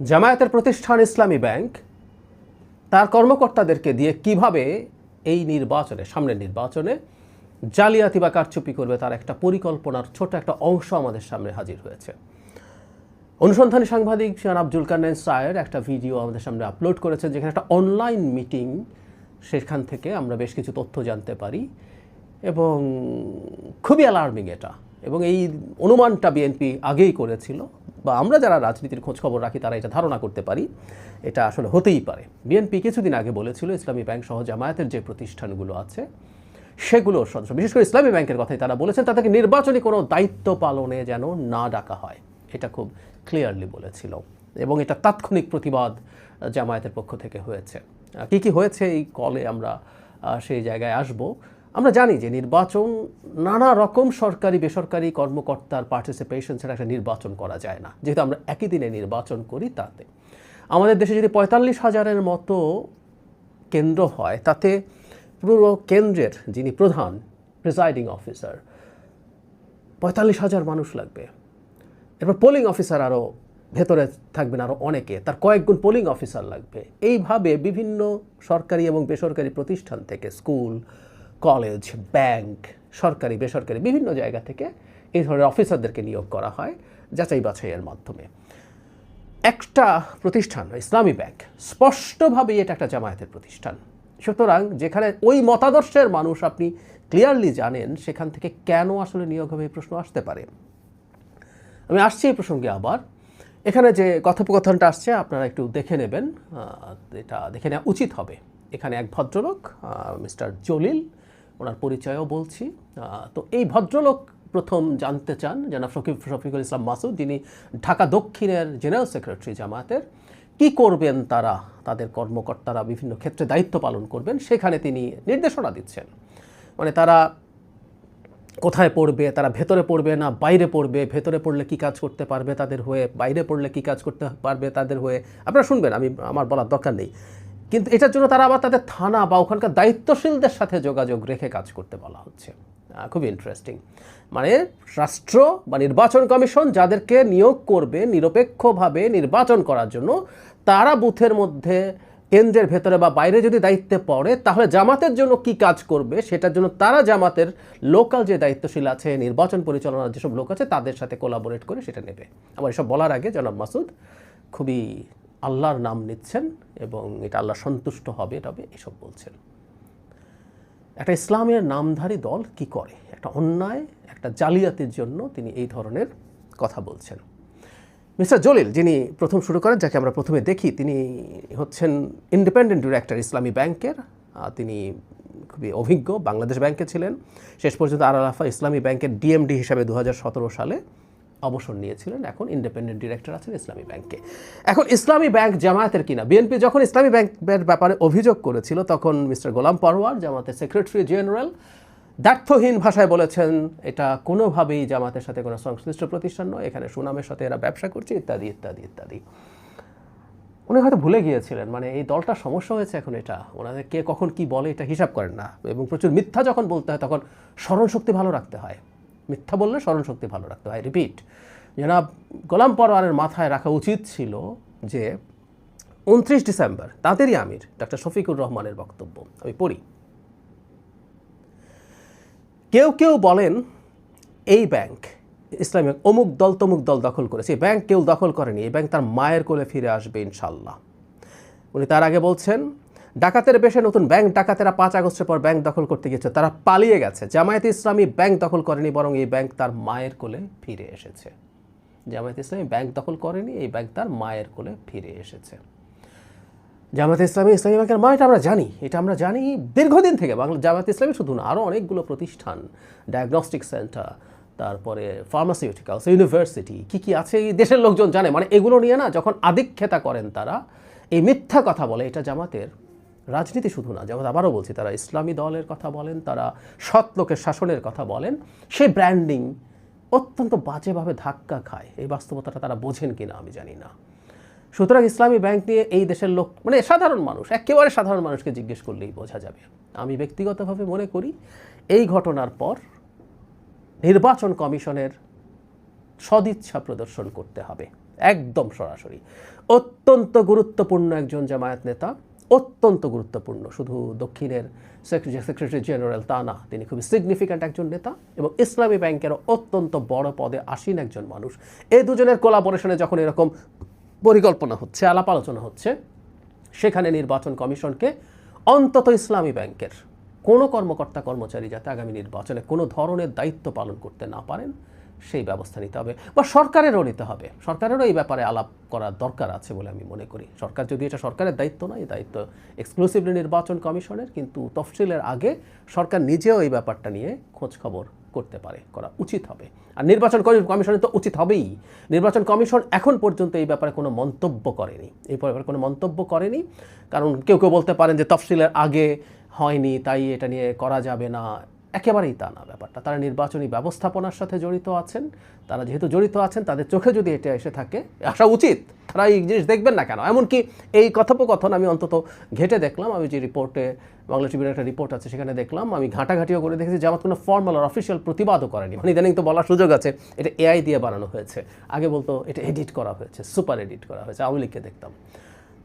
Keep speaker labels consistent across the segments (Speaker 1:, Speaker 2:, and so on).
Speaker 1: জামায়াতের প্রতিষ্ঠান ইসলামী ব্যাংক তার কর্মকর্তাদেরকে দিয়ে কীভাবে এই নির্বাচনে, সামনের নির্বাচনে জালিয়াতি বা কারচুপি করবে তার একটা পরিকল্পনার ছোট একটা অংশ আমাদের সামনে হাজির হয়েছে। অনুসন্ধানী সাংবাদিক জনাব জুলকারনাইন সায়ের একটা ভিডিও আমাদের সামনে আপলোড করেছেন যেখানে একটা অনলাইন মিটিং, সেখান থেকে আমরা বেশ কিছু তথ্য জানতে পারি এবং খুবই অ্যালার্মিং এটা। এবং এই অনুমানটা বিএনপি আগেই করেছিল। বা আমরা যারা রাজনীতির খোঁজ খবর রাখি, তারা এটা ধারণা করতে পারি। এটা আসলে হতেই পারে। বিএনপি কিছুদিন আগে বলেছিল, ইসলামী ব্যাংক সহ জামায়াতের যে প্রতিষ্ঠানগুলো আছে, সেগুলো সদস্য বিশেষ করে ইসলামী ব্যাংকের কথাই তারা বলেছেন তাদেরকে নির্বাচনী কোনো দায়িত্ব পালনে যেন না ডাকা হয়। এটা খুব ক্লিয়ারলি বলেছিল। এবং এটা তাৎক্ষণিক প্রতিবাদ, জামায়াতের পক্ষ থেকে হয়েছে। কি কি হয়েছে এই কলে আমরা সেই জায়গায় আসব। আমরা জানি যে নির্বাচন নানা রকম সরকারি, বেসরকারি কর্মকর্তার পার্টিসিপেশন ছাড়া একটা নির্বাচন করা যায় না। যেহেতু আমরা একই দিনে নির্বাচন করি তাতে। আমাদের দেশে যদি পঁয়তাল্লিশ হাজারের মতো কেন্দ্র হয়, তাতে পুরো কেন্দ্রের যিনি প্রধান প্রিসাইডিং অফিসার পঁয়তাল্লিশ হাজার মানুষ লাগবে। এরপর পোলিং অফিসার আরও ভেতরে থাকবেন আরও অনেকে, তার কয়েকগুণ পোলিং অফিসার লাগবে। এইভাবে বিভিন্ন সরকারি এবং বেসরকারি প্রতিষ্ঠান থেকে স্কুল কলেজ, ব্যাংক, সরকারি, বেসরকারি বিভিন্ন জায়গা থেকে এই ধরনের অফিসারদেরকে নিয়োগ করা হয় যাচাই বাছাইয়ের মাধ্যমে। একটা প্রতিষ্ঠান, ইসলামী ব্যাংক স্পষ্টভাবেই এটা একটা জামায়াতের প্রতিষ্ঠান। সুতরাং যেখানে ওই মতাদর্শের মানুষ আপনি ক্লিয়ারলি জানেন, সেখান থেকে কেন আসলে নিয়োগ হবে এই প্রশ্ন আসতে পারে। আমি আসছি এই প্রসঙ্গে আবার। এখানে যে কথোপকথনটা আসছে, আপনারা একটু দেখে নেবেন। এটা দেখে নেওয়া উচিত হবে। এখানে এক ভদ্রলোক মিস্টার জলিল ওনার পরিচয়ও বলছি। তো এই ভদ্রলোক প্রথম জানতে চান জনাব শফিক শফিকুল ইসলাম মাসুদ, যিনি ঢাকা দক্ষিণের জেনারেল সেক্রেটারি জামায়াতের। কি করবেন তারা? তাদের কর্মকর্তারা বিভিন্ন ক্ষেত্রে দায়িত্ব পালন করবেন, সেখানে তিনি নির্দেশনা দিচ্ছেন। মানে তারা কোথায় পড়বে, তারা ভেতরে পড়বে না বাইরে পড়বে? ভেতরে পড়লে কি কাজ করতে পারবে তাদের হয়ে? বাইরে পড়লে কি কাজ করতে পারবে তাদের হয়ে? আপনারা শুনবেন, আমি, আমার বলার দরকার নেই। কিন্তু এটার জন্য তারা আবার তাদের থানা বা ওখানকার দায়িত্বশীলদের সাথে যোগাযোগ রেখে কাজ করতে বলা হচ্ছে। খুব ইন্টারেস্টিং মানে রাষ্ট্র বা নির্বাচন কমিশন যাদেরকে নিয়োগ করবে নিরপেক্ষভাবে নির্বাচন করার জন্য, তারা বুথের মধ্যে কেন্দ্রের ভেতরে বা বাইরে যদি দায়িত্বে পড়ে, তাহলে জামাতের জন্য কি কাজ করবে, সেটার জন্য তারা জামাতের লোকাল যে দায়িত্বশীল আছে, নির্বাচন পরিচালনার যেসব লোক আছে, তাদের সাথে কোলাবোরেট করে সেটা নেবে। আমার এসব বলার আগে জনাব মাসুদ, খুবই আল্লাহর নাম নিচ্ছেন এবং এটা আল্লাহ সন্তুষ্ট হবে, তবে এসব বলছেন। একটা ইসলামের নামধারী দল কি করে? একটা অন্যায়, একটা জালিয়াতির জন্য তিনি এই ধরনের কথা বলছেন। মিস্টার জলিল, যিনি প্রথম শুরু করেন, যাকে আমরা প্রথমে দেখি, তিনি হচ্ছেন ইন্ডিপেন্ডেন্ট ডিরেক্টর ইসলামী ব্যাংকের। তিনি খুবই অভিজ্ঞ, বাংলাদেশ ব্যাংকে ছিলেন। শেষ পর্যন্ত আর আলাফা ইসলামী ব্যাংকের ডিএমডি হিসাবে দু হাজার সতেরো সালে অবসর নিয়েছিলেন। এখন ইন্ডিপেন্ডেন্ট ডিরেক্টর আছেন ইসলামী ব্যাংকে। এখন ইসলামী ব্যাংক জামায়াতের কিনা? বিএনপি যখন ইসলামী ব্যাংকের ব্যাপারে অভিযোগ করেছিল, তখন মিস্টার গোলাম পারওয়ার জামাতের সেক্রেটারি জেনারেল দ্ব্যর্থহীন ভাষায় বলেছেন, এটা কোনোভাবেই জামাতের সাথে কোনো সংশ্লিষ্ট প্রতিষ্ঠান নয়। এখানে সুনামের সাথে এরা ব্যবসা করছে, ইত্যাদি ইত্যাদি ইত্যাদি। উনি হয়তো ভুলে গিয়েছিলেন মানে এই দলটার সমস্যা হয়েছে এখন এটা। ওনাদের কে কখন কি বলে এটা হিসাব করেন না। এবং প্রচুর মিথ্যা যখন বলতে হয়, তখন স্মরণশক্তি ভালো রাখতে হয়। মিথ্যা বললে স্মরণ শক্তি ভালো রাখতে হয়। রিপিট জনাব, গোলাম পরওয়ারের মাথায় রাখা উচিত ছিল যে উনত্রিশ ডিসেম্বর তাঁদেরই আমির ডক্টর শফিকুর রহমানের বক্তব্য, আমি পড়ি। কেউ কেউ বলেন, এই ব্যাংক, ইসলামী ব্যাংক অমুক দল তমুক দল দখল করেছে, এই ব্যাংক কেউ দখল করেনি, এই ব্যাংক তার মায়ের কোলে ফিরে আসবে ইনশাল্লাহ। উনি তার আগে বলছেন ডাকাতের বেশে নতুন ব্যাংক, ডাকাতেরা পাঁচ আগস্টের পর ব্যাংক দখল করতে গিয়েছে। তারা পালিয়ে গেছে। জামায়াত ইসলামী ব্যাংক দখল করেনি, বরং এই ব্যাংক তার মায়ের কোলে ফিরে এসেছে। জামায়াত ইসলামী ব্যাংক দখল করেনি, এই ব্যাংক তার মায়ের কোলে ফিরে এসেছে। জামাত ইসলামী ইসলামী ব্যাংকের মা এটা আমরা জানি। এটা আমরা জানি দীর্ঘদিন থেকে। বাংলা জামাত ইসলামী শুধু না আরও অনেকগুলো প্রতিষ্ঠান ডায়াগনস্টিক সেন্টার তারপরে ফার্মাসিউটিক্যালস ইউনিভার্সিটি কী কী আছে, এই দেশের লোকজন জানে। মানে এগুলো নিয়ে না, যখন আদিক্ষেতা করেন তারা, এই মিথ্যা কথা বলে। এটা জামাতের রাজনীতি শুধু না যেমন আবারও বলছি, তারা ইসলামী দলের কথা বলেন, তারা সৎ লোকের শাসনের কথা বলেন সেই ব্র্যান্ডিং অত্যন্ত বাজেভাবে ধাক্কা খায়। এই বাস্তবতাটা তারা বোঝেন কি না আমি জানি না। সুতরাং ইসলামী ব্যাংক নিয়ে এই দেশের লোক মানে সাধারণ মানুষ, একেবারে সাধারণ মানুষকে জিজ্ঞেস করলেই বোঝা যাবে। আমি ব্যক্তিগতভাবে মনে করি, এই ঘটনার পর নির্বাচন কমিশনের সদিচ্ছা প্রদর্শন করতে হবে, একদম সরাসরি। অত্যন্ত গুরুত্বপূর্ণ একজন জামায়াত নেতা অত্যন্ত গুরুত্বপূর্ণ। শুধু দক্ষিণের সেক্রেটারি জেনারেল তা না, তিনি খুবই সিগনিফিক্যান্ট একজন নেতা এবং ইসলামী ব্যাংকেরও অত্যন্ত বড় পদে আসীন একজন মানুষ। এই দুজনের কোলাবোরেশনে যখন এরকম পরিকল্পনা হচ্ছে, আলাপ আলোচনা হচ্ছে, সেখানে নির্বাচন কমিশনকে অন্তত ইসলামী ব্যাংকের কোনো কর্মকর্তা কর্মচারী যাতে আগামী নির্বাচনে কোনো ধরনের দায়িত্ব পালন করতে না পারেন সেই ব্যবস্থা নিতে হবে বা সরকারেরও নিতে হবে। সরকারেরও এই ব্যাপারে আলাপ করার দরকার আছে বলে আমি মনে করি। সরকার যদি এটা সরকারের দায়িত্ব নয় এই দায়িত্ব এক্সক্লুসিভলি নির্বাচন কমিশনের, কিন্তু তফসিলের আগে সরকার নিজেও এই ব্যাপারটা নিয়ে খোঁজ খবর করতে পারে, করা উচিত হবে। আর নির্বাচন কমি- কমিশনের তো উচিত হবেই। নির্বাচন কমিশন এখন পর্যন্ত এই ব্যাপারে কোনো মন্তব্য করেনি। এই ব্যাপারে কোনো মন্তব্য করেনি। কারণ কেউ কেউ বলতে পারেন যে তফসিলের আগে হয়নি, তাই এটা নিয়ে করা যাবে না। একেবারেই তা না ব্যাপারটা। তারা নির্বাচনী ব্যবস্থাপনার সাথে জড়িত আছেন, তারা যেহেতু জড়িত আছেন, তাদের চোখে যদি এটা এসে থাকে, আসা উচিত। তারা এই জিনিস দেখবেন না কেন? এমনকি এই কথোপকথন আমি অন্তত ঘেটে দেখলাম, আমি যে রিপোর্টে, বাংলা টিভির একটা রিপোর্ট আছে, সেখানে দেখলাম, আমি ঘাঁটাঘাঁটিও করে দেখেছি জামাত কোনো ফর্মাল আর অফিসিয়াল প্রতিবাদও করেনি। মানে ইদানিং তো বলার সুযোগ আছে, এটা এআই দিয়ে বানানো হয়েছে। আগে বলতো এটা এডিট করা হয়েছে সুপার এডিট করা হয়েছে, আওয়ামী লীগকে দেখতাম।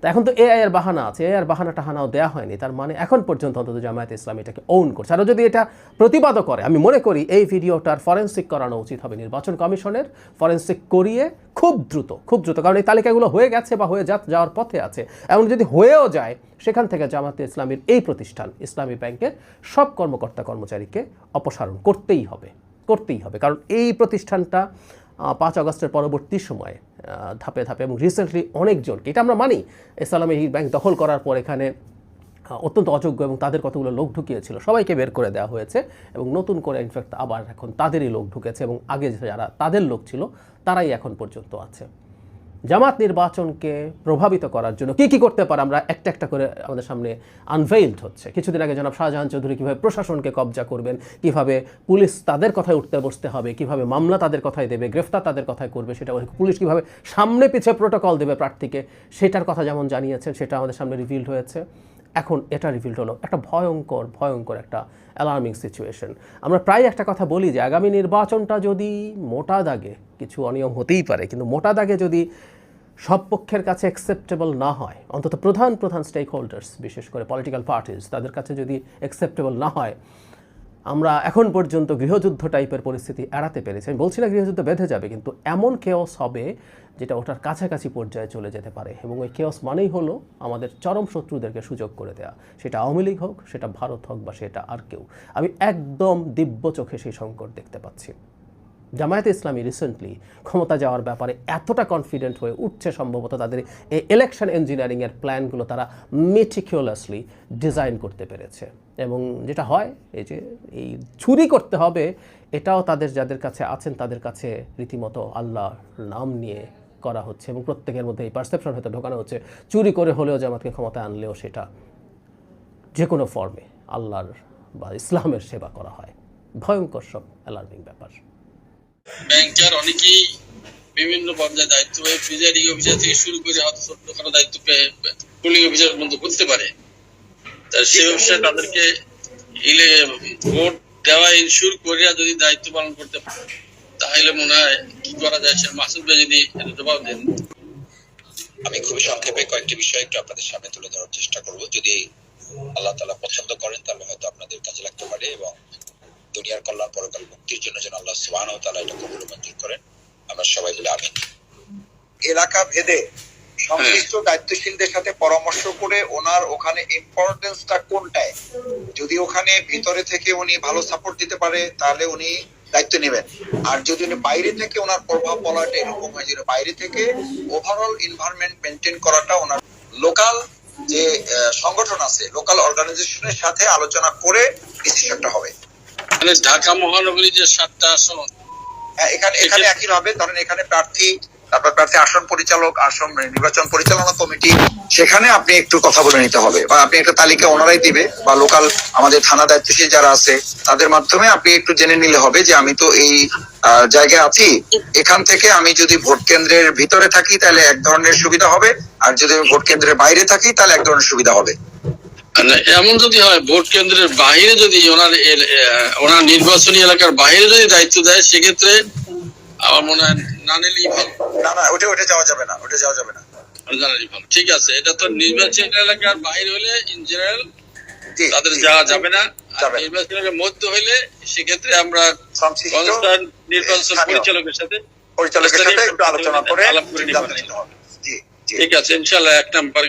Speaker 1: তো এখন তো এআই এর বাহানা আছে এআই এর বাহানা টাহানাও দেওয়া হয়নি, তার মানে এখন পর্যন্ত অন্তত জামায়াত ইসলাম এটাকে ওন করছে। আরও যদি এটা প্রতিবাদও করে, আমি মনে করি এই ভিডিওটার ফরেন্সিক করানো উচিত হবে নির্বাচন কমিশনের ফরেন্সিক করিয়ে খুব দ্রুত খুব দ্রুত, কারণ এই তালিকাগুলো হয়ে গেছে বা হয়ে যাওয়ার পথে আছে। এমন যদি হয়েও যায়, সেখান থেকে জামাতে ইসলামীর এই প্রতিষ্ঠান, ইসলামী ব্যাংকের সব কর্মকর্তা কর্মচারীকে অপসারণ করতেই হবে করতেই হবে। কারণ এই প্রতিষ্ঠানটা পাঁচ আগস্টের পরবর্তী সময়ে ধাপে ধাপে এবং রিসেন্টলি অনেকজনকে, এটা আমরা মানি, ইসলামী ব্যাংক দখল করার পর এখানে অত্যন্ত অযোগ্য এবং তাদের কতগুলো লোক ঢুকিয়েছিল, সবাইকে বের করে দেওয়া হয়েছে এবং নতুন করে ইনফ্যাক্ট আবার এখন তাদেরই লোক ঢুকেছে এবং আগে যারা তাদের লোক ছিল, তারাই এখন পর্যন্ত আছে। জামাত নির্বাচনকে প্রভাবিত করার জন্য কি কি করতে পারে আমরা একটা একটা করে আমাদের সামনে আনভেইলড হচ্ছে। কিছুদিন আগে জনাব শাহজাহান চৌধুরী কীভাবে প্রশাসনকে কবজা করবেন, কীভাবে পুলিশ তাদের কথায় উঠতে বসতে হবে, কীভাবে মামলা তাদের কথায় দেবে, গ্রেফতার তাদের কথায় করবে, সেটা পুলিশ কীভাবে সামনে পিছিয়ে প্রোটোকল দেবে প্রার্থীকে, সেটার কথা যেমন জানিয়েছেন, সেটা আমাদের সামনে রিভিল্ড হয়েছে। এখন এটা রিভিল্ড হলো। একটা ভয়ঙ্কর ভয়ঙ্কর একটা অ্যালার্মিং সিচুয়েশন আমরা প্রায় একটা কথা বলি যে, আগামী নির্বাচনটা যদি মোটা দাগে, কিছু অনিয়ম হতেই পারে, কিন্তু মোটা দাগে যদি সব পক্ষের কাছে অ্যাকসেপ্টেবল না হয়, অন্তত প্রধান প্রধান স্টেক হোল্ডার্স বিশেষ করে পলিটিক্যাল পার্টিস তাদের কাছে যদি অ্যাকসেপ্টেবল না হয় আমরা এখন পর্যন্ত গৃহযুদ্ধ টাইপের পরিস্থিতি এড়াতে পেরেছি। আমি বলছি না গৃহযুদ্ধ বেঁধে যাবে, কিন্তু এমন কেওস হবে যেটা ওটার কাছাকাছি পর্যায়ে চলে যেতে পারে। এবং ওই কেওস মানেই হলো আমাদের চরম শত্রুদেরকে সুযোগ করে দেওয়া সেটা আওয়ামী লীগ হোক, সেটা ভারত হোক বা সেটা আর কেউ। আমি একদম দিব্য চোখে সেই সংকট দেখতে পাচ্ছি। জামায়াতে ইসলামী রিসেন্টলি ক্ষমতা যাওয়ার ব্যাপারে এতটা কনফিডেন্ট হয়ে উঠছে সম্ভবত তাদের এই ইলেকশন ইঞ্জিনিয়ারিংয়ের প্ল্যানগুলো তারা মেটিকিউলাসলি ডিজাইন করতে পেরেছে। এবং যেটা হয়, এই যে এই চুরি করতে হবে, এটাও তাদের যাদের কাছে আছেন তাদের কাছে রীতিমতো আল্লাহর নাম নিয়ে করা হচ্ছে এবং প্রত্যেকের মধ্যে এই পারসেপশন হয়তো ঢোকানো হচ্ছে। চুরি করে হলেও জামাতকে ক্ষমতায় আনলেও সেটা যে কোনো ফর্মে আল্লাহর বা ইসলামের সেবা করা হয়। ভয়ঙ্কর সব অ্যালার্মিং ব্যাপার।
Speaker 2: ব্যাংকার অনেকেই বিভিন্ন পর্যায়ে দায়িত্ব পেয়ে প্রিজাইডিং অফিসার থেকে শুরু করে হয়তো ছোটখাটো দায়িত্ব পেয়ে পুলিং অফিসার পর্যন্ত করতে পারে। তা সে ব্যবসায় তাদেরকে ইলে ভোট দেওয়া ইনশিওর করিয়া যদি দায়িত্ব পালন করতে পারে, তাহলে মনে হয় কি করা যায় সে মাসুদ ভাই যদি জবাব দেন।
Speaker 3: আমি খুবই সংক্ষেপে কয়েকটি বিষয় একটু আপনাদের সামনে তুলে ধরার চেষ্টা করব। যদি আল্লাহ তালা পছন্দ করেন, তাহলে হয়তো আপনাদের কাজে লাগতে পারে এবং দুনিয়ার কল্যাণ পরকাল মুক্তির জন্য যেন আল্লাহ সুবাহ তালা এটা কবুল মঞ্জুর করেন। আমরা সবাই বলে আমিন।
Speaker 4: এলাকা ভেদে সংশ্লিষ্ট দায়িত্বশীলদের সাথে পরামর্শ করে ওনার ওখানে ইম্পর্টেন্সটা কোনটায়? যদি ওখানে ভিতরে থেকে উনি ভালো সাপোর্ট দিতে পারে তাহলে উনি দায়িত্ব নেবেন। আর যদি উনি বাইরে থেকে ওনার প্রভাব বলাটা এরকম হয় যে বাইরে থেকে ওভারঅল এনভায়রনমেন্ট মেনটেন করাটা ওনার লোকাল যে সংগঠন আছে লোকাল অর্গানাইজেশনের সাথে আলোচনা করে ডিসিশনটা হবে।
Speaker 2: মানে ঢাকা মহানগরী যে সাতটা আসন
Speaker 4: হ্যাঁ, এখানে এখানে একই ভাবে ধরেন এখানে প্রার্থী তারপর প্রার্থী আসন পরিচালক আসন নির্বাচন পরিচালনা কমিটি সেখানে আপনি একটু কথা বলে নিতে হবে বা আপনি একটা তালিকা ওনারাই দিবে বা লোকাল আমাদের থানা দায়িত্বশীল যারা আছে তাদের মাধ্যমে আপনি একটু জেনে নিলে হবে যে আমি তো এই জায়গায় আছি। এখান থেকে আমি যদি ভোট কেন্দ্রের ভিতরে থাকি তাহলে এক ধরনের সুবিধা হবে আর যদি ভোট কেন্দ্রের বাইরে থাকি তাহলে এক ধরনের সুবিধা হবে।
Speaker 2: এমন যদি হয় ভোট কেন্দ্রের বাইরে যদি ওনার ওনার নির্বাচনী এলাকার বাইরে যদি দায়িত্ব দেয় সেক্ষেত্রে আমার মনে হয় না নিলেই ভালো।
Speaker 4: না না ওটা ওটা যাওয়া যাবে না ওটা যাওয়া যাবে না।
Speaker 2: ঠিক আছে এটা তো নির্বাচন এলাকার বাইরে হলে ইন জেনারেল তাদের যাওয়া যাবে না। নির্বাচন এলাকার মধ্যে হইলে সেক্ষেত্রে আমরা নির্বাচন পরিচালকের সাথে
Speaker 4: পরিচালকের সাথে একটু আলোচনা করে
Speaker 2: ঠিক আছে ইনশাল্লাহ এক নাম্বার